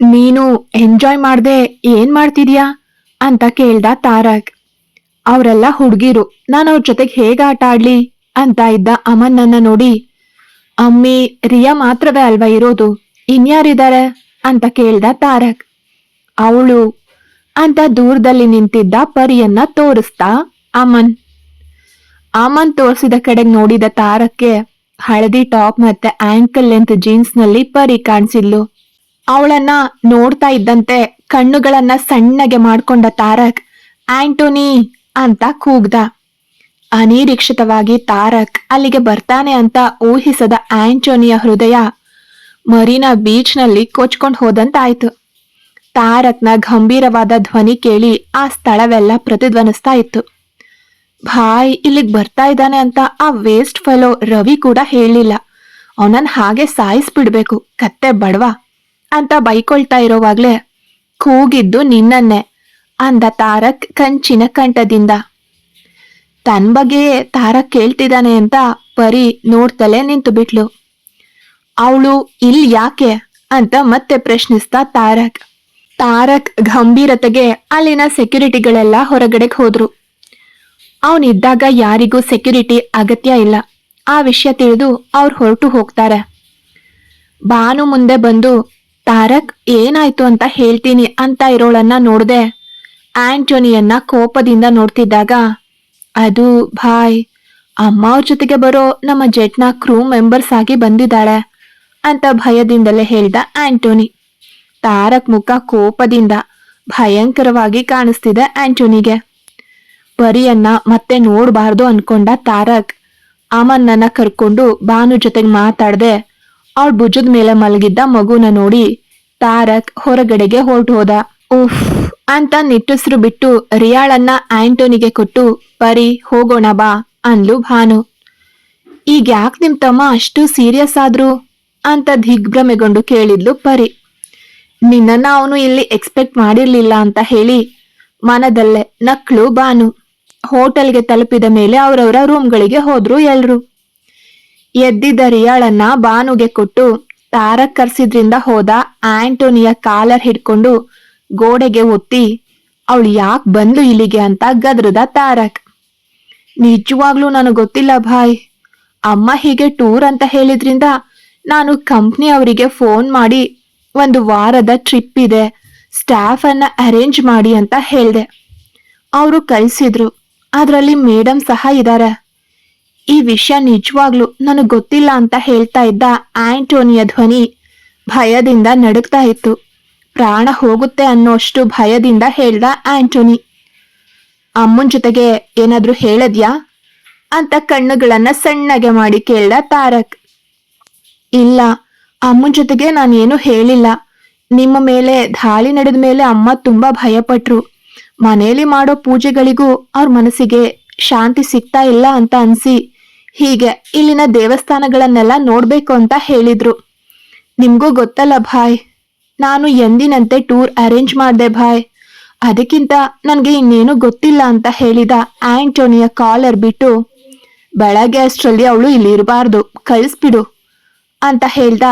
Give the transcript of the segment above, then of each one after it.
ನೀನು ಎಂಜಾಯ್ ಮಾಡ್ದೆ ಏನ್ ಮಾಡ್ತಿದ್ಯಾ? ಅಂತ ಕೇಳ್ದ ತಾರಕ್ ಅವರೆಲ್ಲ ಹುಡುಗಿರು, ನಾನು ಅವ್ರ ಜೊತೆಗೆ ಹೇಗ ಆಟ ಆಡ್ಲಿ? ಅಂತ ಇದ್ದ ಅಮನ್ನನ್ನ ನೋಡಿ, ಅಮ್ಮಿ, ರಿಯಾ ಮಾತ್ರವೇ ಅಲ್ವಾ ಇರೋದು? ಇನ್ಯಾರಿದ್ದಾರೆ ಅಂತ ಕೇಳ್ದ ತಾರಕ್ ಅವಳು, ಅಂತ ದೂರದಲ್ಲಿ ನಿಂತಿದ್ದ ಪರಿಯನ್ನ ತೋರಿಸ್ತಾ ಅಮನ್. ಅಮನ್ ತೋರಿಸಿದ ಕಡೆಗೆ ನೋಡಿದ ತಾರಕ್ಕೆ ಹಳದಿ ಟಾಪ್ ಮತ್ತೆ ಆಂಕಲ್ ಲೆಂತ್ ಜೀನ್ಸ್ನಲ್ಲಿ ಪರಿ ಕಾಣಿಸಿದ್ಲು. ಅವಳನ್ನ ನೋಡ್ತಾ ಇದ್ದಂತೆ ಕಣ್ಣುಗಳನ್ನ ಸಣ್ಣಗೆ ಮಾಡ್ಕೊಂಡ ತಾರಕ್, ಆಂಟೋನಿ ಅಂತ ಕೂಗ್ದ. ಅನಿರೀಕ್ಷಿತವಾಗಿ ತಾರಕ್ ಅಲ್ಲಿಗೆ ಬರ್ತಾನೆ ಅಂತ ಊಹಿಸದ ಆಂಟೋನಿಯ ಹೃದಯ ಮರೀನಾ ಬೀಚ್ನಲ್ಲಿ ಕೊಚ್ಕೊಂಡು ಹೋದಂತಾಯ್ತು. ತಾರಕ್ನ ಗಂಭೀರವಾದ ಧ್ವನಿ ಕೇಳಿ ಆ ಸ್ಥಳವೆಲ್ಲ ಪ್ರತಿಧ್ವನಿಸ್ತಾ ಇತ್ತು. ಭಾಯ್, ಇಲ್ಲಿಗೆ ಬರ್ತಾ ಇದ್ದಾನೆ ಅಂತ ಆ ವೇಸ್ಟ್ ಫೆಲೋ ರವಿ ಕೂಡ ಹೇಳಿಲ್ಲ. ಅವನನ್ನ ಹಾಗೆ ಸಾಯಿಸ್ಬಿಡ್ಬೇಕು, ಕತ್ತೆ ಬಡವ. ಅಂತ ಬೈಕೊಳ್ತಾ ಇರೋವಾಗ್ಲೇ ಕೂಗಿದ್ದು ನಿನ್ನನ್ನೇ ಅಂದ ತಾರಕ್ ಕಂಚಿನ ಕಂಠದಿಂದ. ತನ್ ಬಗ್ಗೆಯೇ ತಾರಕ್ ಕೇಳ್ತಿದ್ದಾನೆ ಅಂತ ಪರಿ ನೋಡ್ತಲೇ ನಿಂತು ಬಿಟ್ಲು. ಅವಳು ಇಲ್ ಯಾಕೆ ಅಂತ ಮತ್ತೆ ಪ್ರಶ್ನಿಸ್ತಾ ತಾರಕ್. ತಾರಕ್ ಗಂಭೀರತೆಗೆ ಅಲ್ಲಿನ ಸೆಕ್ಯೂರಿಟಿಗಳೆಲ್ಲ ಹೊರಗಡೆಗೆ ಹೋದ್ರು. ಅವನಿದ್ದಾಗ ಯಾರಿಗೂ ಸೆಕ್ಯೂರಿಟಿ ಅಗತ್ಯ ಇಲ್ಲ. ಆ ವಿಷಯ ತಿಳಿದು ಅವ್ರು ಹೊರಟು ಹೋಗ್ತಾರೆ. ಬಾನು ಮುಂದೆ ಬಂದು ತಾರಕ್ ಏನಾಯ್ತು ಅಂತ ಹೇಳ್ತೀನಿ ಅಂತ ಇರೋಳನ್ನ ನೋಡ್ದೆ. ಆಂಟೋನಿಯನ್ನ ಕೋಪದಿಂದ ನೋಡ್ತಿದ್ದಾಗ, ಅದು ಭಾಯ್ ಅಮ್ಮ ಅವ್ರ ಜೊತೆಗೆ ಬರೋ ನಮ್ಮ ಜೆಟ್ನ ಕ್ರೂ ಮೆಂಬರ್ಸ್ ಆಗಿ ಬಂದಿದ್ದಾಳೆ ಅಂತ ಭಯದಿಂದಲೇ ಹೇಳ್ದ ಆಂಟೋನಿ. ತಾರಕ್ ಮುಖ ಕೋಪದಿಂದ ಭಯಂಕರವಾಗಿ ಕಾಣಿಸ್ತಿದೆ ಆಂಟೋನಿಗೆ. ಪರಿಯನ್ನ ಮತ್ತೆ ನೋಡಬಾರ್ದು ಅನ್ಕೊಂಡ ತಾರಕ್, ಅಮನ್ನನ್ನ ಕರ್ಕೊಂಡು ಬಾನು ಜೊತೆಗೆ ಮಾತಾಡ್ದೆ ಅವಳ ಭುಜದ ಮೇಲೆ ಮಲಗಿದ್ದ ಮಗುನ ನೋಡಿ ತಾರಕ್ ಹೊರಗಡೆಗೆ ಹೊರಟು ಹೋದ. ಉಫ್, ಅಂತ ನಿಟ್ಟುಸಿರು ಬಿಟ್ಟು ರಿಯಾಳನ್ನ ಆಂಟೋನಿಗೆ ಕೊಟ್ಟು, ಪರಿ, ಹೋಗೋಣ ಬಾ, ಅಂದ್ಲು ಭಾನು. ಈಗ ಯಾಕೆ ನಿಮ್ ತಮ್ಮ ಅಷ್ಟು ಸೀರಿಯಸ್ ಆದ್ರು? ಅಂತ ದಿಗ್ಭ್ರಮೆಗೊಂಡು ಕೇಳಿದ್ಲು ಪರಿ. ನಿನ್ನನ್ನ ಅವನು ಇಲ್ಲಿ ಎಕ್ಸ್ಪೆಕ್ಟ್ ಮಾಡಿರ್ಲಿಲ್ಲ ಅಂತ ಹೇಳಿ ಮನದಲ್ಲೇ ನಕ್ಳು ಬಾನು ಹೋಟೆಲ್ಗೆ ತಲುಪಿದ ಮೇಲೆ ಅವರವರ ರೂಮ್ಗಳಿಗೆ ಹೋದ್ರು ಎಲ್ರು. ಎದ್ದಿದ್ದ ರಿಯಾಳನ್ನ ಬಾನುಗೆ ಕೊಟ್ಟು ತಾರಕ್ ಕರ್ಸಿದ್ರಿಂದ ಹೋದ ಆಂಟೋನಿಯ ಕಾಲರ್ ಹಿಡ್ಕೊಂಡು ಗೋಡೆಗೆ ಒತ್ತಿ, ಅವಳು ಯಾಕೆ ಬಂದ್ಲು ಇಲ್ಲಿಗೆ? ಅಂತ ಗದ್ರದ ತಾರಕ್. ನಿಜವಾಗ್ಲೂ ನನಗೆ ಗೊತ್ತಿಲ್ಲ ಭಾಯ್. ಅಮ್ಮ ಹೀಗೆ ಟೂರ್ ಅಂತ ಹೇಳಿದ್ರಿಂದ ನಾನು ಕಂಪ್ನಿ ಅವರಿಗೆ ಫೋನ್ ಮಾಡಿ ಒಂದು ವಾರದ ಟ್ರಿಪ್ ಇದೆ, ಸ್ಟಾಫ್ ಅನ್ನ ಅರೇಂಜ್ ಮಾಡಿ ಅಂತ ಹೇಳ್ದೆ. ಅವರು ಕಳಿಸಿದ್ರು. ಅದರಲ್ಲಿ ಮೇಡಮ್ ಸಹ ಇದ್ದಾರೆ ಈ ವಿಷಯ ನಿಜವಾಗ್ಲು ನನಗೆ ಗೊತ್ತಿಲ್ಲ ಅಂತ ಹೇಳ್ತಾ ಇದ್ದ ಆಂಟೋನಿಯ ಧ್ವನಿ ಭಯದಿಂದ ನಡುಗ್ತಾ ಇತ್ತು. ಪ್ರಾಣ ಹೋಗುತ್ತೆ ಅನ್ನೋಷ್ಟು ಭಯದಿಂದ ಹೇಳ್ದ ಆಂಟೋನಿ. ಅಮ್ಮನ ಜೊತೆಗೆ ಏನಾದ್ರೂ ಹೇಳದ್ಯಾ? ಅಂತ ಕಣ್ಣುಗಳನ್ನ ಸಣ್ಣಗೆ ಮಾಡಿ ಕೇಳ್ದ ತಾರಕ್. ಇಲ್ಲ, ಅಮ್ಮನ ಜೊತೆಗೆ ನಾನೇನು ಹೇಳಿಲ್ಲ. ನಿಮ್ಮ ಮೇಲೆ, ದಾಳಿ ನಡೆದ ಮೇಲೆ ಅಮ್ಮ ತುಂಬಾ ಭಯಪಟ್ರು. ಮನೆಯಲ್ಲಿ ಮಾಡೋ ಪೂಜೆಗಳಿಗೂ ಅವ್ರ ಮನಸ್ಸಿಗೆ ಶಾಂತಿ ಸಿಗ್ತಾ ಇಲ್ಲ ಅಂತ ಅನ್ಸಿ ಹೀಗೆ ಇಲ್ಲಿನ ದೇವಸ್ಥಾನಗಳನ್ನೆಲ್ಲ ನೋಡ್ಬೇಕು ಅಂತ ಹೇಳಿದ್ರು. ನಿಮ್ಗೂ ಗೊತ್ತಲ್ಲ ಭಾಯ್, ನಾನು ಎಂದಿನಂತೆ ಟೂರ್ ಅರೇಂಜ್ ಮಾಡಿದೆ ಭಾಯ್. ಅದಕ್ಕಿಂತ ನನಗೆ ಇನ್ನೇನು ಗೊತ್ತಿಲ್ಲ ಅಂತ ಹೇಳಿದ ಆಂಟೋನಿಯ ಕಾಲರ್ ಬಿಟ್ಟು, ಬೆಳಗ್ಗೆ ಅಷ್ಟರಲ್ಲಿ ಅವಳು ಇಲ್ಲಿ ಇರಬಾರ್ದು ಕಳಿಸ್ಬಿಡು ಅಂತ ಹೇಳ್ದ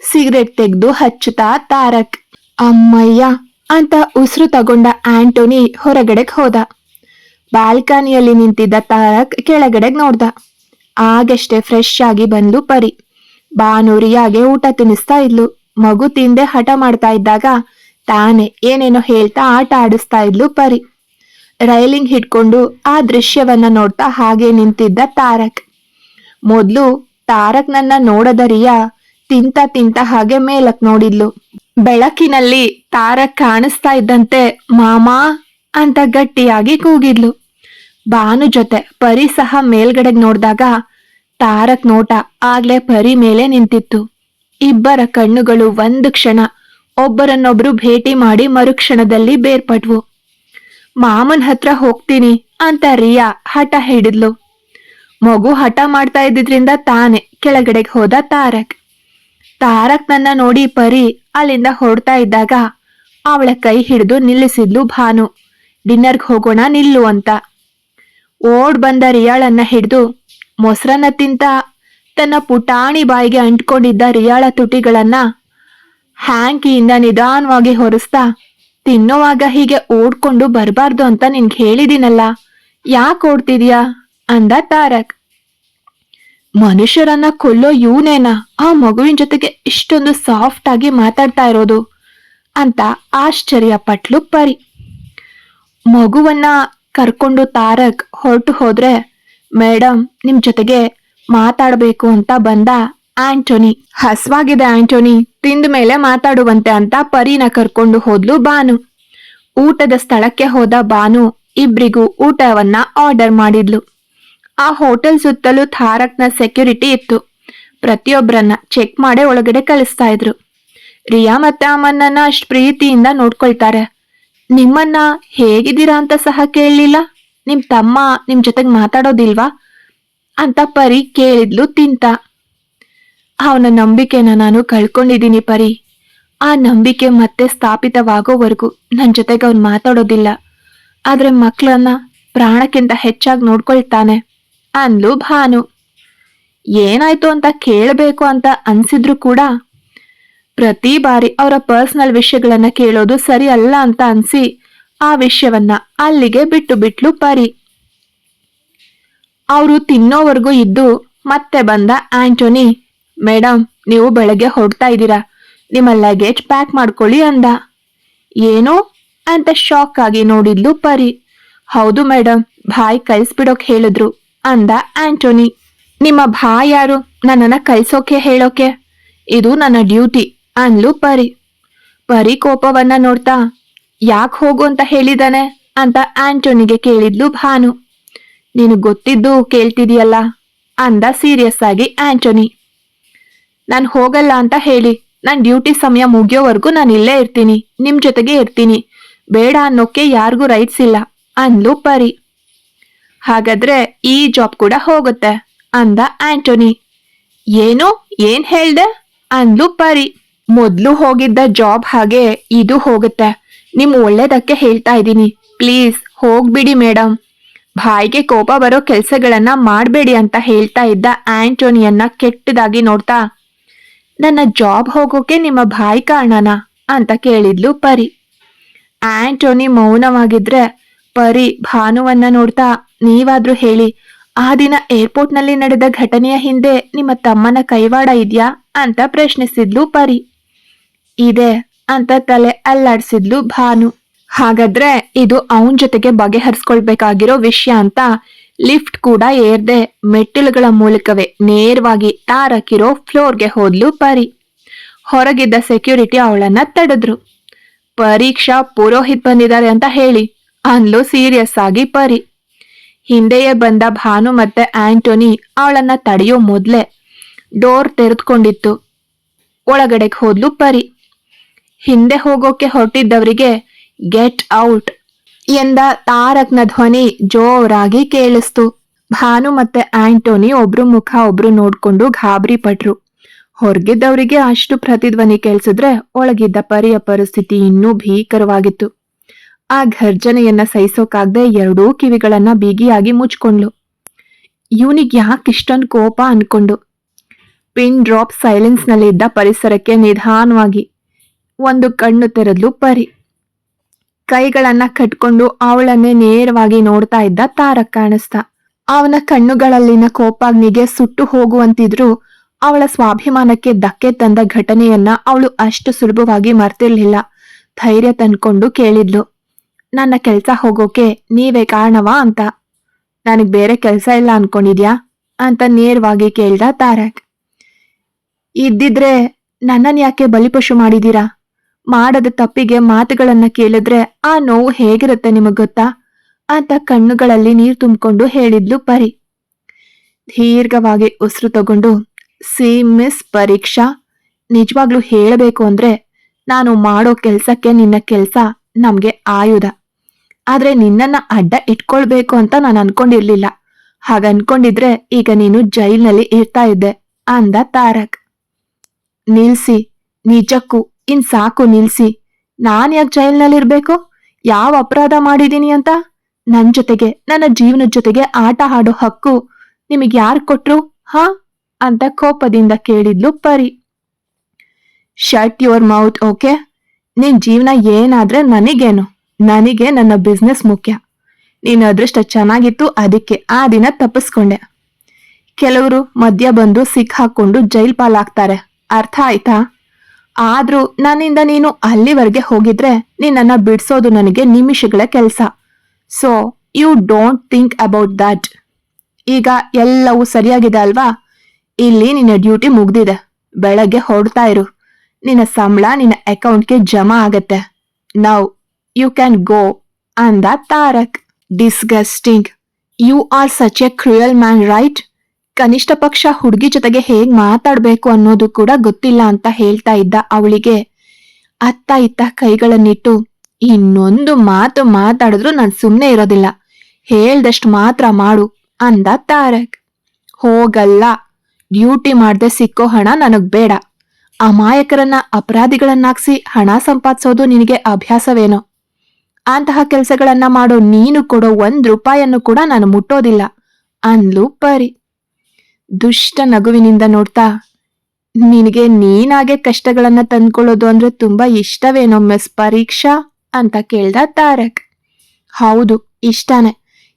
ಸಿಗರೆಟ್ ತೆಗೆದು ಹಚ್ಚುತ್ತಾ ತಾರಕ್. ಅಮ್ಮಯ್ಯ ಅಂತ ಉಸಿರು ತಗೊಂಡ ಆಂಟೋನಿ ಹೊರಗಡೆಗೆ ಹೋದ. ಬಾಲ್ಕನಿಯಲ್ಲಿ ನಿಂತಿದ್ದ ತಾರಕ್ ಕೆಳಗಡೆಗೆ ನೋಡ್ದ. ಆಗಷ್ಟೇ ಫ್ರೆಶ್ ಆಗಿ ಬಂದ್ಲು ಪರಿ. ಬಾನೂರಿಯಾಗೆ ಊಟ ತಿನ್ನಿಸ್ತಾ ಇದ್ಲು. ಮಗು ತಿಂದೆ ಹಠ ಮಾಡ್ತಾ ಇದ್ದಾಗ ತಾನೇ ಏನೇನೋ ಹೇಳ್ತಾ ಆಟ ಆಡಿಸ್ತಾ ಇದ್ಲು ಪರಿ. ರೈಲಿಂಗ್ ಹಿಡ್ಕೊಂಡು ಆ ದೃಶ್ಯವನ್ನ ನೋಡ್ತಾ ಹಾಗೆ ನಿಂತಿದ್ದ ತಾರಕ್. ಮೊದ್ಲು ತಾರಕ್ ನನ್ನ ನೋಡದ ರಿಯಾ ತಿಂತ ತಿಂತ ಹಾಗೆ ಮೇಲಕ್ ನೋಡಿದ್ಲು. ಬೆಳಕಿನಲ್ಲಿ ತಾರಕ್ ಕಾಣಿಸ್ತಾ ಇದ್ದಂತೆ, ಮಾಮಾ ಅಂತ ಗಟ್ಟಿಯಾಗಿ ಕೂಗಿದ್ಲು. ಬಾನು ಜೊತೆ ಪರಿ ಸಹ ಮೇಲ್ಗಡೆಗೆ ನೋಡಿದಾಗ ತಾರಕ್ ನೋಟ ಆಗ್ಲೇ ಪರಿ ಮೇಲೆ ನಿಂತಿತ್ತು. ಇಬ್ಬರ ಕಣ್ಣುಗಳು ಒಂದು ಕ್ಷಣ ಒಬ್ಬರನ್ನೊಬ್ರು ಭೇಟಿ ಮಾಡಿ ಮರುಕ್ಷಣದಲ್ಲಿ ಬೇರ್ಪಟ್ವು. ಮಾಮನ್ ಹತ್ರ ಹೋಗ್ತೀನಿ ಅಂತ ರಿಯಾ ಹಠ ಹಿಡಿದ್ಲು ಮಗು ಹಠ ಮಾಡ್ತಾ ಇದ್ದಿದ್ರಿಂದ ತಾನೆ ಕೆಳಗಡೆಗೆ ಹೋದ ತಾರಕ್. ತಾರಕ್ ನನ್ನ ನೋಡಿ ಪರಿ ಅಲ್ಲಿಂದ ಹೊಡ್ತಾ ಇದ್ದಾಗ ಅವಳ ಕೈ ಹಿಡಿದು ನಿಲ್ಲಿಸಿದ್ಲು ಭಾನು. ಡಿನ್ನರ್ಗೆ ಹೋಗೋಣ ನಿಲ್ಲು ಅಂತ ಓಡ್ ಬಂದ ರಿಯಾಳನ್ನ ಹಿಡಿದು ಮೊಸರನ್ನ ತಿಂತ ತನ್ನ ಪುಟಾಣಿ ಬಾಯಿಗೆ ಅಂಟ್ಕೊಂಡಿದ್ದ ರಿಯಾಳ ತುಟಿಗಳನ್ನ ಹ್ಯಾಂಕಿಯಿಂದ ನಿಧಾನವಾಗಿ ಹೊರಿಸ್ತಾ, ತಿನ್ನೋವಾಗ ಹೀಗೆ ಓಡ್ಕೊಂಡು ಬರಬಾರ್ದು ಅಂತ ನಿನ್ಗೆ ಹೇಳಿದಿನಲ್ಲ, ಯಾಕೆ ಓಡ್ತಿದ್ಯಾ? ಅಂದ ತಾರಕ್. ಮನುಷ್ಯರನ್ನ ಕೊಲ್ಲೋ ಇವನೇನಾ? ಆ ಮಗುವಿನ ಜೊತೆಗೆ ಇಷ್ಟೊಂದು ಸಾಫ್ಟ್ ಆಗಿ ಮಾತಾಡ್ತಾ ಇರೋದು ಅಂತ ಆಶ್ಚರ್ಯ ಪಟ್ಲು ಪರಿ. ಮಗುವನ್ನ ಕರ್ಕೊಂಡು ತಾರಕ್ ಹೊರಟು ಹೋದ್ರೆ ಮೇಡಮ್ ನಿಮ್ ಜೊತೆಗೆ ಮಾತಾಡಬೇಕು ಅಂತ ಬಂದ ಆಂಟೋನಿ. ಹಸ್ವಾಗಿದೆ ಆಂಟೋನಿ, ತಿಂದ ಮೇಲೆ ಮಾತಾಡುವಂತೆ ಅಂತ ಪರಿನ ಕರ್ಕೊಂಡು ಹೋದ್ಲು ಬಾನು ಊಟದ ಸ್ಥಳಕ್ಕೆ ಹೋದ ಬಾನು ಇಬ್ರಿಗೂ ಊಟವನ್ನ ಆರ್ಡರ್ ಮಾಡಿದ್ಲು. ಆ ಹೋಟೆಲ್ ಸುತ್ತಲೂ ತಾರಕ್ನ ಸೆಕ್ಯೂರಿಟಿ ಇತ್ತು. ಪ್ರತಿಯೊಬ್ಬರನ್ನ ಚೆಕ್ ಮಾಡೇ ಒಳಗಡೆ ಕಳಿಸ್ತಾ ಇದ್ರು. ರಿಯಾ ಮತ್ತೆ ಅಮ್ಮನನ್ನ ಅಷ್ಟು ಪ್ರೀತಿಯಿಂದ ನೋಡ್ಕೊಳ್ತಾರೆ. ನಿಮ್ಮನ್ನ ಹೇಗಿದ್ದೀರಾ ಅಂತ ಸಹ ಕೇಳಲಿಲ್ಲ. ನಿಮ್ ತಮ್ಮ ನಿಮ್ ಜೊತೆಗೆ ಮಾತಾಡೋದಿಲ್ವಾ? ಅಂತ ಪರಿ ಕೇಳಿದ್ಲು ತಿಂತ. ಅವನ ನಂಬಿಕೆನ ನಾನು ಕಳ್ಕೊಂಡಿದ್ದೀನಿ ಪರಿ. ಆ ನಂಬಿಕೆ ಮತ್ತೆ ಸ್ಥಾಪಿತವಾಗೋವರೆಗೂ ನನ್ನ ಜೊತೆಗೆ ಅವ್ನು ಮಾತಾಡೋದಿಲ್ಲ. ಆದ್ರೆ ಮಕ್ಕಳನ್ನ ಪ್ರಾಣಕ್ಕಿಂತ ಹೆಚ್ಚಾಗಿ ನೋಡ್ಕೊಳ್ತಾನೆ ಅಂದ್ಲು ಭಾನು. ಏನಾಯ್ತು ಅಂತ ಕೇಳಬೇಕು ಅಂತ ಅನ್ಸಿದ್ರು ಕೂಡ ಪ್ರತಿ ಬಾರಿ ಅವರ ಪರ್ಸನಲ್ ವಿಷಯಗಳನ್ನ ಕೇಳೋದು ಸರಿ ಅಲ್ಲ ಅಂತ ಅನ್ಸಿ ಆ ವಿಷಯವನ್ನ ಅಲ್ಲಿಗೆ ಬಿಟ್ಟು ಬಿಟ್ಲು ಪರಿ. ಅವರು ತಿನ್ನೋವರೆಗೂ ಇದ್ದು ಮತ್ತೆ ಬಂದ ಆಂಟೋನಿ ಮೇಡಮ್ ನೀವು ಬೆಳಗ್ಗೆ ಹೊಡ್ತಾ ಇದ್ದೀರಾ, ನಿಮ್ಮ ಲಗೇಜ್ ಪ್ಯಾಕ್ ಮಾಡ್ಕೊಳ್ಳಿ ಅಂದ. ಏನು? ಅಂತ ಶಾಕ್ ಆಗಿ ನೋಡಿದ್ಲು ಪರಿ. ಹೌದು ಮೇಡಮ್ ಭಾಯ್ ಕಳ್ಸ್ಬಿಡೋಕ್ ಹೇಳಿದ್ರು, ಅಂದ ಆಂಟೋನಿ. ನಿಮ್ಮ ಭಾಯ್ ಯಾರು? ನನ್ನನ್ನ ಕಳ್ಸೋಕೆ, ಹೇಳೋಕೆ? ಇದು ನನ್ನ ಡ್ಯೂಟಿ. ಅನ್ಲು ಪರಿ. ಪರಿ ಕೋಪವನ್ನ ನೋಡ್ತಾ, ಯಾಕೆ ಹೋಗು ಅಂತ ಹೇಳಿದಾನೆ ಅಂತ ಆಂಟೋನಿಗೆ ಕೇಳಿದ್ಲು ಭಾನು. ನೀನು ಗೊತ್ತಿದ್ದು ಕೇಳ್ತಿದೀಯಲ್ಲ ಅಂದ ಸೀರಿಯಸ್ ಆಗಿ ಆಂಟೋನಿ. ನಾನು ಹೋಗಲ್ಲ ಅಂತ ಹೇಳಿ ನನ್ನ ಡ್ಯೂಟಿ ಸಮಯ ಮುಗಿಯೋವರೆಗೂ ನಾನು ಇಲ್ಲೇ ಇರ್ತೀನಿ, ನಿಮ್ ಜೊತೆಗೆ ಇರ್ತೀನಿ, ಬೇಡ ಅನ್ನೋಕೆ ಯಾರಿಗೂ ರೈಟ್ಸ್ ಇಲ್ಲ ಅಂದ್ಲು ಪರಿ. ಹಾಗಾದ್ರೆ ಈ ಜಾಬ್ ಕೂಡ ಹೋಗುತ್ತೆ ಅಂದ ಆಂಟೋನಿ. ಏನು, ಏನ್ ಹೇಳ್ದೆ? ಅಂದ್ಲು ಪರಿ. ಮೊದ್ಲು ಹೋಗಿದ್ದ ಜಾಬ್ ಹಾಗೆ ಇದು ಹೋಗುತ್ತೆ. ನಿಮ್ ಒಳ್ಳೇದಕ್ಕೆ ಹೇಳ್ತಾ ಇದ್ದೀನಿ. ಪ್ಲೀಸ್ ಹೋಗ್ಬಿಡಿ ಮೇಡಮ್ ಬಾಯಿಗೆ ಕೋಪ ಬರೋ ಕೆಲಸಗಳನ್ನ ಮಾಡಬೇಡಿ ಅಂತ ಹೇಳ್ತಾ ಇದ್ದ ಆಂಟೋನಿಯನ್ನ ಕೆಟ್ಟದಾಗಿ ನೋಡ್ತಾ, ನನ್ನ ಜಾಬ್ ಹೋಗೋಕೆ ನಿಮ್ಮ ಬಾಯಿ ಕಾರಣನ? ಅಂತ ಕೇಳಿದ್ಲು ಪರಿ. ಆಂಟೋನಿ ಮೌನವಾಗಿದ್ರೆ ಪರಿ ಭಾನುವನ್ನ ನೋಡ್ತಾ, ನೀವಾದ್ರೂ ಹೇಳಿ, ಆ ದಿನ ಏರ್ಪೋರ್ಟ್ನಲ್ಲಿ ನಡೆದ ಘಟನೆಯ ಹಿಂದೆ ನಿಮ್ಮ ತಮ್ಮನ ಕೈವಾಡ ಇದ್ಯಾ? ಅಂತ ಪ್ರಶ್ನಿಸಿದ್ಲು ಪರಿ. ಇದೆ ಅಂತ ತಲೆ ಅಲ್ಲಾಡ್ಸಿದ್ಲು ಭಾನು. ಹಾಗಾದ್ರೆ ಇದು ಅವನ್ ಜೊತೆಗೆ ಬಗೆಹರಿಸ್ಕೊಳ್ಬೇಕಾಗಿರೋ ವಿಷಯ ಅಂತ ಲಿಫ್ಟ್ ಕೂಡ ಏರ್ದೆ ಮೆಟ್ಟಿಲುಗಳ ಮೂಲಕವೇ ನೇರವಾಗಿ ತಾರಕಿರೋ ಫ್ಲೋರ್ಗೆ ಹೋದ್ಲು ಪರಿ. ಹೊರಗಿದ್ದ ಸೆಕ್ಯೂರಿಟಿ ಅವಳನ್ನ ತಡೆದ್ರು. ಪರೀಕ್ಷಾ ಪುರೋಹಿತ್ ಬಂದಿದ್ದಾರೆ ಅಂತ ಹೇಳಿ, ಅಂದ್ಲು ಸೀರಿಯಸ್ ಆಗಿ ಪರಿ. ಹಿಂದೆಯೇ ಬಂದ ಭಾನು ಮತ್ತೆ ಆಂಟೋನಿ ಅವಳನ್ನ ತಡೆಯೋ ಮೊದ್ಲೆ ಡೋರ್ ತೆರೆದುಕೊಂಡಿತ್ತು. ಒಳಗಡೆಗೆ ಹೋದ್ಲು ಪರಿ. ಹಿಂದೆ ಹೋಗೋಕೆ ಹೊರಟಿದ್ದವರಿಗೆ, ಗೆಟ್ ಔಟ್ ಎಂದ ತಾರಕ್ನ ಧ್ವನಿ ಜೋರಾಗಿ ಕೇಳಿಸ್ತು. ಭಾನು ಮತ್ತೆ ಆಂಟೋನಿ ಒಬ್ರು ಮುಖ ಒಬ್ರು ನೋಡ್ಕೊಂಡು ಗಾಬರಿ ಪಟ್ರು. ಹೊರಗಿದ್ದವರಿಗೆ ಅಷ್ಟು ಪ್ರತಿಧ್ವನಿ ಕೇಳಿಸಿದ್ರೆ ಒಳಗಿದ್ದ ಪರಿಯ ಪರಿಸ್ಥಿತಿ ಇನ್ನೂ ಭೀಕರವಾಗಿತ್ತು. ಆ ಘರ್ಜನೆಯನ್ನ ಸಹಿಸೋಕಾಗ್ದೆ ಎರಡೂ ಕಿವಿಗಳನ್ನ ಬಿಗಿಯಾಗಿ ಮುಚ್ಕೊಂಡ್ಲು ಇವನಿಗೆ ಯಾಕೆ ಇಷ್ಟೊಂದು ಕೋಪ? ಅನ್ಕೊಂಡು. ಪಿನ್ ಡ್ರಾಪ್ ಸೈಲೆನ್ಸ್ನಲ್ಲಿ ಇದ್ದ ಪರಿಸರಕ್ಕೆ ನಿಧಾನವಾಗಿ. ಒಂದು ಕಣ್ಣು ತೆರೆದ್ಲು ಪರಿ. ಕೈಗಳನ್ನ ಕಟ್ಕೊಂಡು ಅವಳನ್ನೇ ನೇರವಾಗಿ ನೋಡ್ತಾ ಇದ್ದ ತಾರಕ್ ಕಾಣಿಸ್ತ. ಅವನ ಕಣ್ಣುಗಳಲ್ಲಿನ ಕೋಪಾಗ್ನಿಗೆ ಸುಟ್ಟು ಹೋಗುವಂತಿದ್ರು ಅವಳ ಸ್ವಾಭಿಮಾನಕ್ಕೆ ಧಕ್ಕೆ ತಂದ ಘಟನೆಯನ್ನ ಅವಳು ಅಷ್ಟು ಸುಲಭವಾಗಿ ಮರ್ತಿರ್ಲಿಲ್ಲ. ಧೈರ್ಯ ತಂದ್ಕೊಂಡು ಕೇಳಿದ್ಲು, ನನ್ನ ಕೆಲ್ಸ ಹೋಗೋಕೆ ನೀವೇ ಕಾರಣವಾ ಅಂತ. ನನಗ್ ಬೇರೆ ಕೆಲ್ಸ ಇಲ್ಲ ಅನ್ಕೊಂಡಿದ್ಯಾ? ಅಂತ ನೇರವಾಗಿ ಕೇಳ್ದ ತಾರಕ್. ಇದ್ದಿದ್ರೆ ನನ್ನನ್ ಯಾಕೆ ಬಲಿಪಶು ಮಾಡಿದೀರಾ? ಮಾಡದ ತಪ್ಪಿಗೆ ಮಾತುಗಳನ್ನ ಕೇಳಿದ್ರೆ ಆ ನೋವು ಹೇಗಿರುತ್ತೆ ನಿಮಗ್ ಗೊತ್ತಾ? ಅಂತ ಕಣ್ಣುಗಳಲ್ಲಿ ನೀರು ತುಂಬಿಕೊಂಡು ಹೇಳಿದ್ಲು ಪರಿ. ದೀರ್ಘವಾಗಿ ಉಸಿರು ತಗೊಂಡು, ಸಿ, ಮಿಸ್ ಪರೀಕ್ಷಾ, ನಿಜವಾಗ್ಲೂ ಹೇಳಬೇಕು ಅಂದ್ರೆ ನಾನು ಮಾಡೋ ಕೆಲ್ಸಕ್ಕೆ ನಿನ್ನ ಕೆಲ್ಸ ನಮ್ಗೆ ಆಯುಧ. ಆದ್ರೆ ನಿನ್ನನ್ನ ಅಡ್ಡ ಇಟ್ಕೊಳ್ಬೇಕು ಅಂತ ನಾನು ಅನ್ಕೊಂಡಿರ್ಲಿಲ್ಲ. ಹಾಗ ಅನ್ಕೊಂಡಿದ್ರೆ ಈಗ ನೀನು ಜೈಲ್ನಲ್ಲಿ ಇರ್ತಾ ಇದ್ದೆ, ಅಂದ ತಾರಕ್. ನಿಲ್ಸಿ, ನಿಜಕ್ಕೂ ಇನ್ ಸಾಕು ನಿಲ್ಸಿ. ನಾನ್ ಯಾಕೆ ಜೈಲ್ನಲ್ಲಿರ್ಬೇಕು? ಯಾವ ಅಪರಾಧ ಮಾಡಿದೀನಿ ಅಂತ? ನನ್ ಜೊತೆಗೆ, ನನ್ನ ಜೀವನದ ಜೊತೆಗೆ ಆಟ ಆಡೋ ಹಕ್ಕು ನಿಮಗೆ ಯಾರು ಕೊಟ್ರು? ಹಾ? ಅಂತ ಕೋಪದಿಂದ ಕೇಳಿದ್ಲು ಪರಿ. ಶಟ್ ಯುವರ್ ಮೌತ್ ಓಕೆ ನಿನ್ ಜೀವನ ಏನಾದ್ರೆ ನನಗೇನು? ನನಗೆ ನನ್ನ ಬಿಸ್ನೆಸ್ ಮುಖ್ಯ. ನಿನ್ನ ಅದೃಷ್ಟ ಚೆನ್ನಾಗಿತ್ತು, ಅದಕ್ಕೆ ಆ ದಿನ ತಪ್ಪಿಸ್ಕೊಂಡೆ. ಕೆಲವರು ಮಧ್ಯ ಬಂದು ಸಿಕ್ ಹಾಕೊಂಡು ಜೈಲ್ ಪಾಲಾಗ್ತಾರೆ ಅರ್ಥ ಆಯ್ತಾ? ಆದ್ರೂ ನನ್ನಿಂದ ನೀನು ಅಲ್ಲಿವರೆಗೆ ಹೋಗಿದ್ರೆ ನಿನ್ನನ್ನ ಬಿಡ್ಸೋದು ನನಗೆ ನಿಮಿಷಗಳ ಕೆಲಸ. So you don't think about that ಈಗ ಎಲ್ಲವೂ ಸರಿಯಾಗಿದೆ ಅಲ್ವಾ? ಇಲ್ಲಿ ನಿನ್ನ ಡ್ಯೂಟಿ ಮುಗ್ದಿದೆ. ಬೆಳಗ್ಗೆ ಹೊಡ್ತಾ ಇರು. ನಿನ್ನ ಸಂಬಳ ನಿನ್ನ ಅಕೌಂಟ್ಗೆ ಜಮಾ ಆಗತ್ತೆ. ನೌ ಯು ಕ್ಯಾನ್ ಗೋ ಅಂದ Tarak. Disgusting you are such a cruel man right ಕನಿಷ್ಠ ಪಕ್ಷ ಹುಡುಗಿ ಜೊತೆಗೆ ಹೇಗ್ ಮಾತಾಡ್ಬೇಕು ಅನ್ನೋದು ಕೂಡ ಗೊತ್ತಿಲ್ಲ ಅಂತ ಹೇಳ್ತಾ ಇದ್ದ ಅವಳಿಗೆ. ಅತ್ತ ಇತ್ತ ಕೈಗಳನ್ನಿಟ್ಟು, ಇನ್ನೊಂದು ಮಾತು ಮಾತಾಡಿದ್ರು ನಾನು ಸುಮ್ನೆ ಇರೋದಿಲ್ಲ. ಹೇಳ್ದಷ್ಟು ಮಾತ್ರ ಮಾಡು, ಅಂದ ತಾರಕ್. ಹೋಗಲ್ಲ. ಡ್ಯೂಟಿ ಮಾಡದೆ ಸಿಕ್ಕೋ ಹಣ ನನಗ್ ಬೇಡ. ಅಮಾಯಕರನ್ನ ಅಪರಾಧಿಗಳನ್ನಾಗ್ಸಿ ಹಣ ಸಂಪಾದಿಸೋದು ನಿನಗೆ ಅಭ್ಯಾಸವೇನೋ. ಅಂತಹ ಕೆಲಸಗಳನ್ನ ಮಾಡೋ ನೀನು ಕೊಡೋ ಒಂದ್ ರೂಪಾಯನ್ನು ಕೂಡ ನಾನು ಮುಟ್ಟೋದಿಲ್ಲ, ಅಂದ್ಲು ಪರಿ. ದುಷ್ಟ ನಗುವಿನಿಂದ ನೋಡ್ತಾ, ನಿನಗೆ ನೀನಾಗೆ ಕಷ್ಟಗಳನ್ನ ತಂದ್ಕೊಳ್ಳೋದು ಅಂದ್ರೆ ತುಂಬಾ ಇಷ್ಟವೇನೋ ಮಿಸ್ ಪರೀಕ್ಷಾ ಅಂತ ಕೇಳ್ದ ತಾರಕ್. ಹೌದು, ಇಷ್ಟನೇ.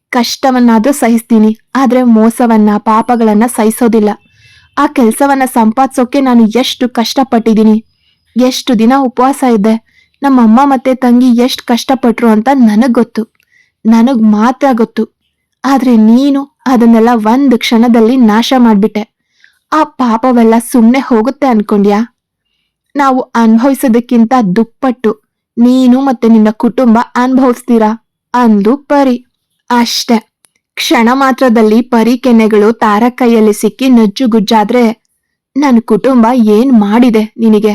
ಕಷ್ಟವನ್ನಾದ್ರೂ ಸಹಿಸ್ತೀನಿ, ಆದ್ರೆ ಮೋಸವನ್ನ, ಪಾಪಗಳನ್ನ ಸಹಿಸೋದಿಲ್ಲ. ಆ ಕೆಲಸವನ್ನ ಸಂಪಾದಿಸೋಕೆ ನಾನು ಎಷ್ಟು ಕಷ್ಟಪಟ್ಟಿದ್ದೀನಿ. ಎಷ್ಟು ದಿನ ಉಪವಾಸ ಇದ್ದೆ ನಮ್ಮ ಅಮ್ಮ ಮತ್ತೆ ತಂಗಿ ಎಷ್ಟು ಕಷ್ಟಪಟ್ರು ಅಂತ ನನಗ್ ಗೊತ್ತು. ನನಗ್ ಮಾತ್ರ ಗೊತ್ತು. ಆದ್ರೆ ನೀನು ಅದನ್ನೆಲ್ಲ ಒಂದು ಕ್ಷಣದಲ್ಲಿ ನಾಶ ಮಾಡ್ಬಿಟ್ಟೆ. ಆ ಪಾಪವೆಲ್ಲ ಸುಮ್ಮನೆ ಹೋಗುತ್ತೆ ಅನ್ಕೊಂಡ್ಯಾ? ನಾವು ಅನುಭವಿಸೋದಕ್ಕಿಂತ ದುಪ್ಪಟ್ಟು. ನೀನು ಮತ್ತೆ ನಿನ್ನ ಕುಟುಂಬ ಅನುಭವಿಸ್ತೀರಾ? ಅಂದು ಪರಿ. ಅಷ್ಟೆ. ಕ್ಷಣ ಮಾತ್ರದಲ್ಲಿ ಪರಿ ಕೆನೆಗಳು ತಾರ ಕೈಯಲ್ಲಿ ಸಿಕ್ಕಿ ನಜ್ಜುಗುಜ್ಜಾದ್ರೆ ನನ್ನ ಕುಟುಂಬ ಏನ್ ಮಾಡಿದೆ ನಿನಗೆ?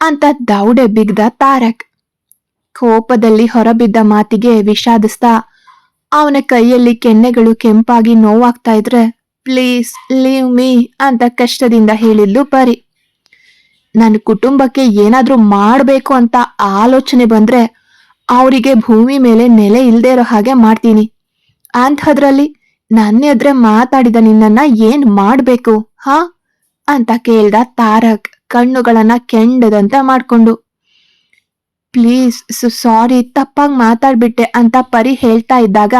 ಅಂತ ದೌಡೆ ಬಿಗ್ದ ತಾರಕ್. ಕೋಪದಲ್ಲಿ ಹೊರಬಿದ್ದ ಮಾತಿಗೆ ವಿಷಾದಿಸ್ತಾ ಅವನ ಕೈಯಲ್ಲಿ ಕೆನ್ನೆಗಳು ಕೆಂಪಾಗಿ ನೋವಾಗ್ತಾ ಇದ್ರೆ, ಪ್ಲೀಸ್ ಲೀವ್ ಮೀ ಅಂತ ಕಷ್ಟದಿಂದ ಹೇಳಿದ್ಲು ಪರಿ. ನನ್ನ ಕುಟುಂಬಕ್ಕೆ ಏನಾದ್ರೂ ಮಾಡಬೇಕು ಅಂತ ಆಲೋಚನೆ ಬಂದ್ರೆ ಅವರಿಗೆ ಭೂಮಿ ಮೇಲೆ ನೆಲೆ ಇಲ್ದೇ ಇರೋ ಹಾಗೆ ಮಾಡ್ತೀನಿ. ಅಂಥದ್ರಲ್ಲಿ ನನ್ನ ಎದ್ರೆ ಮಾತಾಡಿದ ನಿನ್ನನ್ನ ಏನ್ ಮಾಡ್ಬೇಕು, ಹಾ? ಅಂತ ಕೇಳ್ದ ತಾರಕ್ ಕಣ್ಣುಗಳನ್ನ ಕೆಂಡದಂತ ಮಾಡ್ಕೊಂಡು. ಪ್ಲೀಸ್ ಸಾರಿ, ತಪ್ಪಾಗಿ ಮಾತಾಡ್ಬಿಟ್ಟೆ ಅಂತ ಪರಿ ಹೇಳ್ತಾ ಇದ್ದಾಗ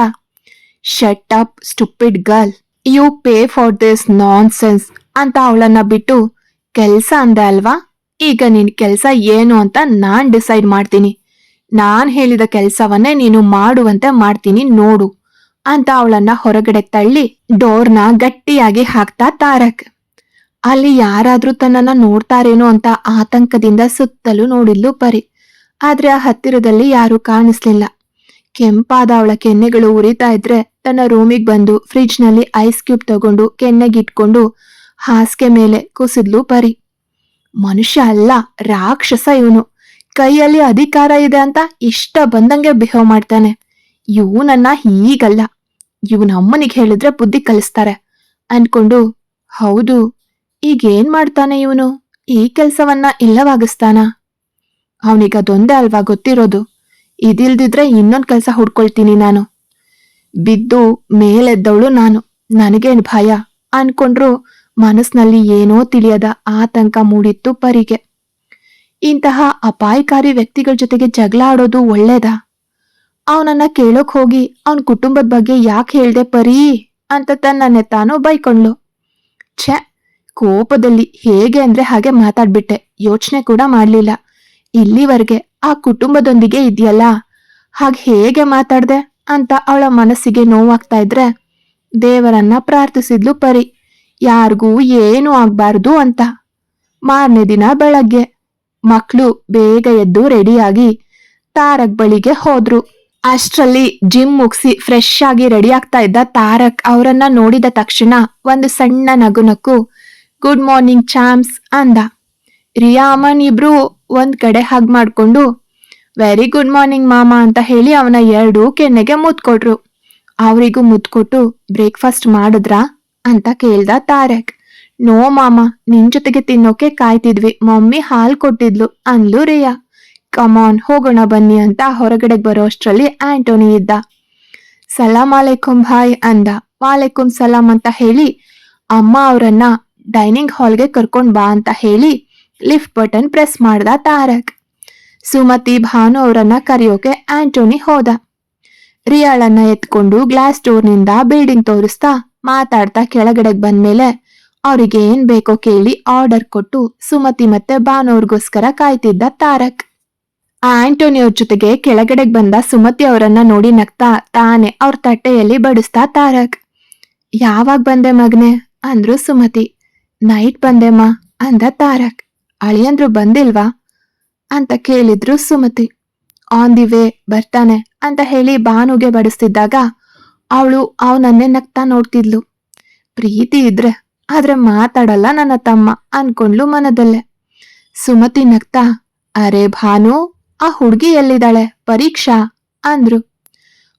shut up stupid girl you pay for this nonsense ಅಂತ ಅವಳನ್ನ ಬಿಟ್ಟು, ಕೆಲಸ ಅಂದೆ ಅಲ್ವಾ? ಈಗ ನಿನ್ ಕೆಲಸ ಏನು ಅಂತ ನಾನ್ ಡಿಸೈಡ್ ಮಾಡ್ತೀನಿ. ನಾನ್ ಹೇಳಿದ ಕೆಲಸವನ್ನೇ ನೀನು ಮಾಡುವಂತೆ ಮಾಡ್ತೀನಿ ನೋಡು. ಅಂತ ಅವಳನ್ನ ಹೊರಗಡೆ ತಳ್ಳಿ, ಡೋರ್ನ ಗಟ್ಟಿಯಾಗಿ ಹಾಕ್ತಾ ತಾರಕ್. ಅಲ್ಲಿ ಯಾರಾದ್ರೂ ತನ್ನನ್ನ ನೋಡ್ತಾರೇನೋ ಅಂತ ಆತಂಕದಿಂದ ಸುತ್ತಲೂ ನೋಡಿದ್ಲು ಪರಿ. ಆದ್ರೆ ಆ ಹತ್ತಿರದಲ್ಲಿ ಯಾರೂ ಕಾಣಿಸ್ಲಿಲ್ಲ. ಕೆಂಪಾದ ಅವಳ ಕೆನ್ನೆಗಳು ಉರಿತಾ ಇದ್ರೆ ತನ್ನ ರೂಮಿಗೆ ಬಂದು ಫ್ರಿಡ್ಜ್ನಲ್ಲಿ ಐಸ್ ಕ್ಯೂಬ್ ತಗೊಂಡು ಕೆನ್ನೆಗಿಟ್ಕೊಂಡು ಹಾಸಿಗೆ ಮೇಲೆ ಕುಸಿದ್ಲು ಪರಿ. ಮನುಷ್ಯ ಅಲ್ಲ, ರಾಕ್ಷಸ ಇವನು. ಕೈಯಲ್ಲಿ ಅಧಿಕಾರ ಇದೆ ಅಂತ ಇಷ್ಟ ಬಂದಂಗೆ ಬಿಹೇವ್ ಮಾಡ್ತಾನೆ. ಇವನನ್ನ ಹೀಗಲ್ಲ. ಇವನ ಅಮ್ಮನಿಗೆ ಹೇಳಿದ್ರೆ ಬುದ್ಧಿ ಕಲಿಸ್ತಾರೆ. ಅನ್ಕೊಂಡು, ಹೌದು, ಈಗೇನ್ ಮಾಡ್ತಾನೆ ಇವನು? ಈ ಕೆಲಸವನ್ನ ಇಲ್ಲವಾಗಿಸ್ತಾನ? ಅವನಿಗ ಅದೊಂದೇ ಅಲ್ವಾ ಗೊತ್ತಿರೋದು? ಇದಿಲ್ದಿದ್ರೆ ಇನ್ನೊಂದ್ ಕೆಲಸ ಹುಡ್ಕೊಳ್ತೀನಿ ನಾನು. ಬಿದ್ದು ಮೇಲೆದ್ದವಳು ನಾನು. ನನಗೇನ್ ಭಯ? ಅನ್ಕೊಂಡ್ರು ಮನಸ್ನಲ್ಲಿ ಏನೋ ತಿಳಿಯದ ಆತಂಕ ಮೂಡಿತ್ತು ಪರಿಗೆ. ಇಂತಹ ಅಪಾಯಕಾರಿ ವ್ಯಕ್ತಿಗಳ ಜೊತೆಗೆ ಜಗಳ ಆಡೋದು ಒಳ್ಳೇದಾ? ಅವನನ್ನ ಕೇಳೋಕ್ ಹೋಗಿ ಅವನ್ ಕುಟುಂಬದ ಬಗ್ಗೆ ಯಾಕೆ ಹೇಳ್ದೆ ಪರಿ? ಅಂತ ತನ್ನನ್ನೇ ತಾನು ಬೈಕೊಂಡ್ಲು ಛೆ, ಕೋಪದಲ್ಲಿ ಹೇಗೆ ಅಂದ್ರೆ ಹಾಗೆ ಮಾತಾಡ್ಬಿಟ್ಟೆ. ಯೋಚನೆ ಕೂಡ ಮಾಡ್ಲಿಲ್ಲ. ಇಲ್ಲಿವರೆಗೆ ಆ ಕುಟುಂಬದೊಂದಿಗೆ ಇದೆಯಲ್ಲ? ಹಾಗೆ ಹೇಗೆ ಮಾತಾಡ್ದೆ ಅಂತ ಅವಳ ಮನಸ್ಸಿಗೆ ನೋವಾಗ್ತಾ ಇದ್ರೆ ದೇವರನ್ನ ಪ್ರಾರ್ಥಿಸಿದ್ಲು ಪರಿ. ಯಾರಿಗೂ ಏನು ಆಗ್ಬಾರ್ದು ಅಂತ. ಮಾರನೇ ದಿನ ಬೆಳಗ್ಗೆ ಮಕ್ಕಳು ಬೇಗ ಎದ್ದು ರೆಡಿಯಾಗಿ ತಾರಕ್ ಬಳಿಗೆ ಹೋದ್ರು. ಅಷ್ಟರಲ್ಲಿ ಜಿಮ್ ಮುಗಿಸಿ ಫ್ರೆಶ್ ಆಗಿ ರೆಡಿ ಆಗ್ತಾ ಇದ್ದ ತಾರಕ್ ಅವರನ್ನ ನೋಡಿದ ತಕ್ಷಣ ಒಂದು ಸಣ್ಣ ನಗುನಕ್ಕು, ಗುಡ್ ಮಾರ್ನಿಂಗ್ ಚಾಮ್ಸ್ ಅಂದ. ರಿಯಾ ಅಮ್ಮನ್ ಇಬ್ರು ಒಂದ್ ಕಡೆ ಹಗ್ ಮಾಡ್ಕೊಂಡು ವೆರಿ ಗುಡ್ ಮಾರ್ನಿಂಗ್ ಮಾಮ ಅಂತ ಹೇಳಿ ಅವನ ಎರಡು ಕೆನ್ನೆಗೆ ಮುತ್ ಕೊಟ್ರು. ಅವರಿಗೂ ಮುತ್ ಕೊಟ್ಟು ಬ್ರೇಕ್ಫಾಸ್ಟ್ ಮಾಡಿದ್ರಾ? ಅಂತ ಕೇಳ್ದ ತಾರಕ್. ನೋ ಮಾಮ, ನಿನ್ ಜೊತೆಗೆ ತಿನ್ನೋಕೆ ಕಾಯ್ತಿದ್ವಿ. ಮಮ್ಮಿ ಹಾಲ್ ಕೊಟ್ಟಿದ್ಲು, ಅಂದ್ಲು ರಿಯಾ. ಕಮಾನ್ ಹೋಗೋಣ ಬನ್ನಿ ಅಂತ ಹೊರಗಡೆ ಬರೋ ಅಷ್ಟರಲ್ಲಿ ಆಂಟೋನಿ ಇದ್ದ. ಸಲಾಂ ಅಲೈಕುಂ ಭಾಯ್ ಅಂದ. ವಾಲೇಕುಂ ಸಲಾಂ ಅಂತ ಹೇಳಿ, ಅಮ್ಮ ಅವರನ್ನ ಡೈನಿಂಗ್ ಹಾಲ್ಗೆ ಕರ್ಕೊಂಡು ಬಾ ಅಂತ ಹೇಳಿ ಲಿಫ್ಟ್ ಬಟನ್ ಪ್ರೆಸ್ ಮಾಡ್ದ ತಾರಕ್. ಸುಮತಿ ಭಾನು ಅವರನ್ನ ಕರೆಯೋಕೆ ಆಂಟೋನಿ ಹೋದ. ರಿಯಾಳನ್ನ ಎತ್ಕೊಂಡು ಗ್ಲಾಸ್ ಡೋರ್ನಿಂದ ಬಿಲ್ಡಿಂಗ್ ತೋರಿಸ್ತಾ ಮಾತಾಡ್ತಾ ಕೆಳಗಡೆಗೆ ಬಂದ್ಮೇಲೆ ಅವರಿಗೆ ಏನ್ ಬೇಕೋ ಕೇಳಿ ಆರ್ಡರ್ ಕೊಟ್ಟು ಸುಮತಿ ಮತ್ತೆ ಭಾನು ಅವ್ರಿಗೋಸ್ಕರ ಕಾಯ್ತಿದ್ದ ತಾರಕ್. ಆ ಆಂಟೋನಿ ಅವ್ರ ಜೊತೆಗೆ ಕೆಳಗಡೆಗೆ ಬಂದ ಸುಮತಿ ಅವರನ್ನ ನೋಡಿ ನಗ್ತಾ ತಾನೆ ಅವ್ರ ತಟ್ಟೆಯಲ್ಲಿ ಬಡಿಸ್ತಾ ತಾರಕ್. ಯಾವಾಗ ಬಂದೆ ಮಗ್ನೆ? ಅಂದ್ರು ಸುಮತಿ. ನೈಟ್ ಬಂದೆಮ್ಮ ಅಂದ ತಾರಕ್. ಅಳಿಯಂದ್ರು ಬಂದಿಲ್ವಾ? ಅಂತ ಕೇಳಿದ್ರು ಸುಮತಿ. ಆನ್ ದಿ ವೇ ಬರ್ತಾನೆ ಅಂತ ಹೇಳಿ ಭಾನುಗೆ ಬಡಿಸ್ತಿದ್ದಾಗ ಅವಳು ಅವನನ್ನೇ ನಗ್ತಾ ನೋಡ್ತಿದ್ಲು. ಪ್ರೀತಿ ಇದ್ರೆ ಆದ್ರೆ ಮಾತಾಡಲ್ಲ ನನ್ನ ತಮ್ಮ ಅನ್ಕೊಂಡ್ಲು ಮನದಲ್ಲೇ. ಸುಮತಿ ನಗ್ತಾ, ಅರೆ ಭಾನು, ಆ ಹುಡುಗಿ ಎಲ್ಲಿದ್ದಾಳೆ? ಪರೀಕ್ಷಾ? ಅಂದ್ರು.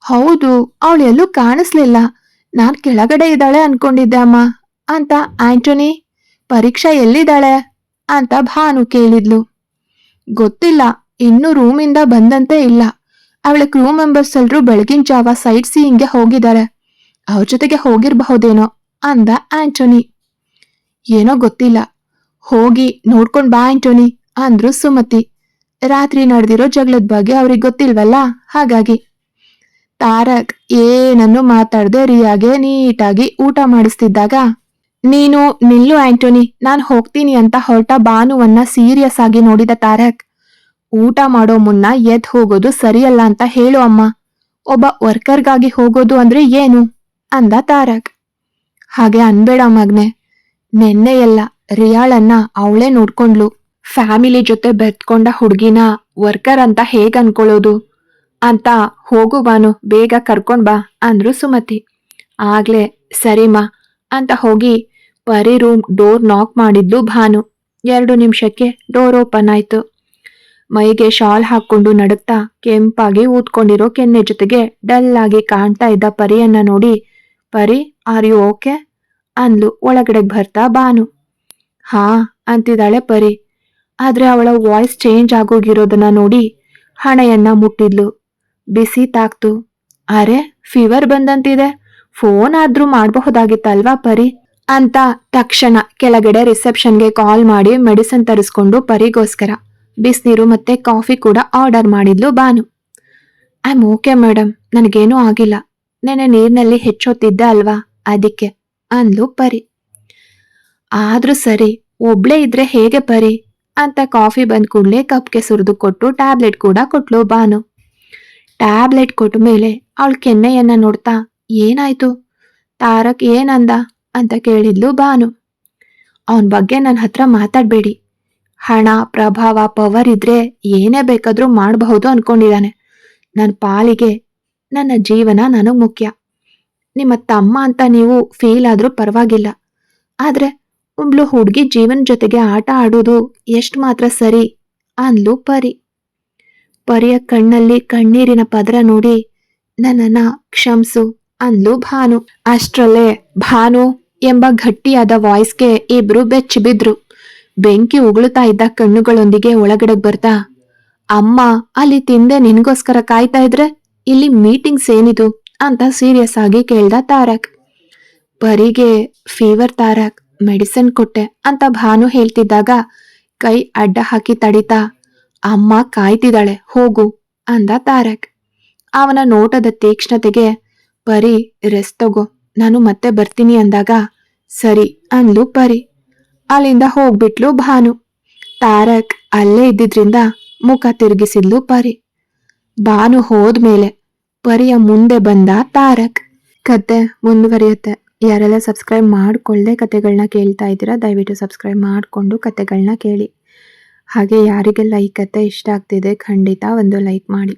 ಹೌದು, ಅವಳು ಎಲ್ಲೂ ಕಾಣಿಸ್ಲಿಲ್ಲ. ನಾನ್ ಕೆಳಗಡೆ ಇದ್ದಾಳೆ ಅನ್ಕೊಂಡಿದ್ದೆ ಅಮ್ಮ. ಅಂತ, ಆಂಟೋನಿ, ಪರೀಕ್ಷಾ ಎಲ್ಲಿದ್ದಾಳೆ? ಅಂತ ಭಾನು ಕೇಳಿದ್ಲು. ಗೊತ್ತಿಲ್ಲ, ಇನ್ನೂ ರೂಮಿಂದ ಬಂದಂತೆ ಇಲ್ಲ. ಅವಳ ಕ್ರೂ ಮೆಂಬರ್ಸ್ ಎಲ್ರೂ ಬೆಳಗಿನ ಜಾವ ಸೈಟ್ ಸೀಯಿಂಗ್ಗೆ ಹೋಗಿದ್ದಾರೆ. ಅವ್ರ ಜೊತೆಗೆ ಹೋಗಿರಬಹುದೇನೋ ಅಂದ ಆಂಟೋನಿ. ಏನೋ ಗೊತ್ತಿಲ್ಲ, ಹೋಗಿ ನೋಡ್ಕೊಂಡ್ ಬಾ ಆಂಟೋನಿ ಅಂದ್ರು ಸುಮತಿ. ರಾತ್ರಿ ನಡೆದಿರೋ ಜಗಳದ ಬಗ್ಗೆ ಅವ್ರಿಗೆ ಗೊತ್ತಿಲ್ವಲ್ಲ, ಹಾಗಾಗಿ. ತಾರಕ್ ಏನನ್ನು ಮಾತಾಡದೆ ರಿಯಾಗೆ ನೀಟಾಗಿ ಊಟ ಮಾಡಿಸ್ತಿದ್ದಾಗ ನೀನು ನಿಲ್ಲು ಆಂಟೋನಿ, ನಾನು ಹೋಗ್ತೀನಿ ಅಂತ ಹೊರಟ ಬಾನುವನ್ನ ಸೀರಿಯಸ್ ಆಗಿ ನೋಡಿದ ತಾರಕ್. ಊಟ ಮಾಡೋ ಮುನ್ನ ಎದ್ ಹೋಗೋದು ಸರಿಯಲ್ಲ ಅಂತ ಹೇಳು ಅಮ್ಮ. ಒಬ್ಬ ವರ್ಕರ್ಗಾಗಿ ಹೋಗೋದು ಅಂದ್ರೆ ಏನು? ಅಂದ ತಾರಕ್. ಹಾಗೆ ಅನ್ಬೇಡ ಮಗ್ನೆ. ನೆನ್ನೆ ಎಲ್ಲ ರಿಯಾಳನ್ನ ಅವಳೇ ನೋಡ್ಕೊಂಡ್ಲು ಫ್ಯಾಮಿಲಿ ಜೊತೆ ಬೆತ್ಕೊಂಡ ಹುಡ್ಗಿನ ವರ್ಕರ್ ಅಂತ ಹೇಗ್ ಅನ್ಕೊಳ್ಳೋದು? ಅಂತ ಹೋಗು ಬಾನು ಬೇಗ ಕರ್ಕೊಂಡ್ ಬಾ ಅಂದ್ರು ಸುಮತಿ. ಆಗ್ಲೇ ಸರಿಮಾ ಅಂತ ಹೋಗಿ ಪರಿ ರೂಮ್ ಡೋರ್ ನಾಕ್ ಮಾಡಿದ್ಲು ಭಾನು. ಎರಡು ನಿಮಿಷಕ್ಕೆ ಡೋರ್ ಓಪನ್ ಆಯ್ತು. ಮೈಗೆ ಶಾಲ್ ಹಾಕೊಂಡು ನಡುಕ್ತಾ ಕೆಂಪಾಗಿ ಊದ್ಕೊಂಡಿರೋ ಕೆನ್ನೆ ಜೊತೆಗೆ ಡಲ್ ಆಗಿ ಕಾಣ್ತಾ ಇದ್ದ ಪರಿಯನ್ನ ನೋಡಿ, ಪರಿ ಆರ್ ಯು ಓಕೆ ಅಂದ್ಲು. ಒಳಗಡೆಗೆ ಬರ್ತಾ ಭಾನು. ಹಾ, ಅಂತಿದ್ದಾಳೆ ಪರಿ. ಆದ್ರೆ ಅವಳ ವಾಯ್ಸ್ ಚೇಂಜ್ ಆಗೋಗಿರೋದನ್ನ ನೋಡಿ ಹಣೆಯನ್ನ ಮುಟ್ಟಿದ್ಲು. ಬಿಸಿ ತಾಕ್ತು. ಅರೆ ಫೀವರ್ ಬಂದಂತಿದೆ. ಫೋನ್ ಆದ್ರೂ ಮಾಡಬಹುದಾಗಿತ್ತಲ್ವಾ ಪರಿ? ಅಂತ ತಕ್ಷಣ ಕೆಳಗಡೆ ರಿಸೆಪ್ಷನ್ಗೆ ಕಾಲ್ ಮಾಡಿ ಮೆಡಿಸನ್ ತರಿಸ್ಕೊಂಡು ಪರಿಗೋಸ್ಕರ. ಬಿಸಿನೀರು ಮತ್ತೆ ಕಾಫಿ ಕೂಡ ಆರ್ಡರ್ ಮಾಡಿದ್ಲು Banu I am okay madam ನನಗೇನೂ ಆಗಿಲ್ಲ. ನೆನೆ ನೀರಿನಲ್ಲಿ ಹೆಚ್ಚೊತ್ತಿದ್ದೆ ಅಲ್ವಾ? ಅದಕ್ಕೆ, ಅಂದ್ಲು ಪರಿ. ಆದ್ರೂ ಸರಿ, ಒಬ್ಳೆ ಇದ್ರೆ ಹೇಗೆ ಪರಿ? ಅಂತ ಕಾಫಿ ಬಂದ್ ಕೂಡಲೇ ಕಪ್ಗೆ ಸುರಿದು ಕೊಟ್ಟು ಟ್ಯಾಬ್ಲೆಟ್ ಕೂಡ ಕೊಟ್ಲು ಬಾನು ಟ್ಯಾಬ್ಲೆಟ್ ಕೊಟ್ಟ ಮೇಲೆ ಅವಳು ಕೆನ್ನೆಯನ್ನ ನೋಡ್ತಾ, ಏನಾಯ್ತು? ತಾರಕ್, ಏನಂದ? ಅಂತ ಕೇಳಿದ್ಲು ಬಾನು ಅವನ ಬಗ್ಗೆ ನನ್ನ ಹತ್ರ ಮಾತಾಡ್ಬೇಡಿ. ಹಣ, ಪ್ರಭಾವ ಪವರ್ ಇದ್ರೆ ಏನೇ ಬೇಕಾದ್ರೂ ಮಾಡಬಹುದು ಅನ್ಕೊಂಡಿದ್ದಾನೆ. ನನ್ನ ಪಾಲಿಗೆ, ನನ್ನ ಜೀವನ ನನಗೆ ಮುಖ್ಯ. ನಿಮ್ಮ ತಮ್ಮ ಅಂತ ನೀವು ಫೀಲ್ ಆದ್ರೂ ಪರವಾಗಿಲ್ಲ. ಆದ್ರೆ ಒಬ್ಳು ಹುಡುಗಿ ಜೀವನ ಜೊತೆಗೆ ಆಟ ಆಡೋದು ಎಷ್ಟು ಮಾತ್ರ ಸರಿ ಅಂದ್ಲು ಪರಿ. ಪರಿಯ ಕಣ್ಣಲ್ಲಿ ಕಣ್ಣೀರಿನ ಪದರ ನೋಡಿ ನನ್ನನ್ನ ಕ್ಷಮ್ಸು ಅಂದ್ಲು ಭಾನು. ಅಷ್ಟ್ರಲ್ಲೇ ಭಾನು ಎಂಬ ಗಟ್ಟಿಯಾದ ವಾಯ್ಸ್ಗೆ ಇಬ್ರು ಬೆಚ್ಚಿ ಬಿದ್ರು ಬೆಂಕಿ ಉಗುಳುತ್ತಾ ಇದ್ದ ಕಣ್ಣುಗಳೊಂದಿಗೆ ಒಳಗಡೆಗ್ ಬರ್ತಾ, ಅಮ್ಮ, ಅಲ್ಲಿ ತಿಂದೆ ನಿನ್ಗೋಸ್ಕರ ಕಾಯ್ತಾ ಇದ್ರೆ? ಇಲ್ಲಿ ಮೀಟಿಂಗ್ಸ್ ಏನಿದು? ಅಂತ ಸೀರಿಯಸ್ ಆಗಿ ಕೇಳ್ದ ತಾರಕ್. ಪರಿಗೆ ಫೀವರ್ ತಾರಕ್ ಮೆಡಿಸಿನ್ ಕೊಟ್ಟೆ ಅಂತ ಭಾನು ಹೇಳ್ತಿದ್ದಾಗ ಕೈ ಅಡ್ಡ ಹಾಕಿ ತಡಿತಾ, ಅಮ್ಮ ಕಾಯ್ತಿದ್ದಾಳೆ, ಹೋಗು ಅಂದ ತಾರಕ್. ಅವನ ನೋಟದ ತೀಕ್ಷ್ಣತೆಗೆ ಪರಿ ರೆಸ್ಟ್ ತಗೋ ನಾನು ಮತ್ತೆ ಬರ್ತೀನಿ ಅಂದಾಗ, ಸರಿ, ಅಂದ್ಲು ಪರಿ. ಅಲ್ಲಿಂದ ಹೋಗ್ಬಿಟ್ಲು ಭಾನು. ತಾರಕ್ ಅಲ್ಲೇ ಇದ್ದಿದ್ರಿಂದ ಮುಖ ತಿರುಗಿಸಿದ್ಲು ಪರಿ. ಭಾನು ಹೋದ್ಮೇಲೆ ಪರಿಯ ಮುಂದೆ ಬಂದ ತಾರಕ್, ಕತೆ ಮುಂದುವರಿಯುತ್ತೆ. ಯಾರೆಲ್ಲ ಸಬ್ಸ್ಕ್ರೈಬ್ ಮಾಡಿಕೊಳ್ಳದೆ ಕತೆಗಳನ್ನ ಕೇಳ್ತಾ ಇದ್ದೀರಾ, ದಯವಿಟ್ಟು ಸಬ್ಸ್ಕ್ರೈಬ್ ಮಾಡಿಕೊಂಡು ಕತೆಗಳನ್ನ ಕೇಳಿ. ಹಾಗೆ ಯಾರಿಗೆಲ್ಲ ಈ ಕತೆ ಇಷ್ಟ ಆಗ್ತಿದೆ ಖಂಡಿತ ಒಂದು ಲೈಕ್ ಮಾಡಿ.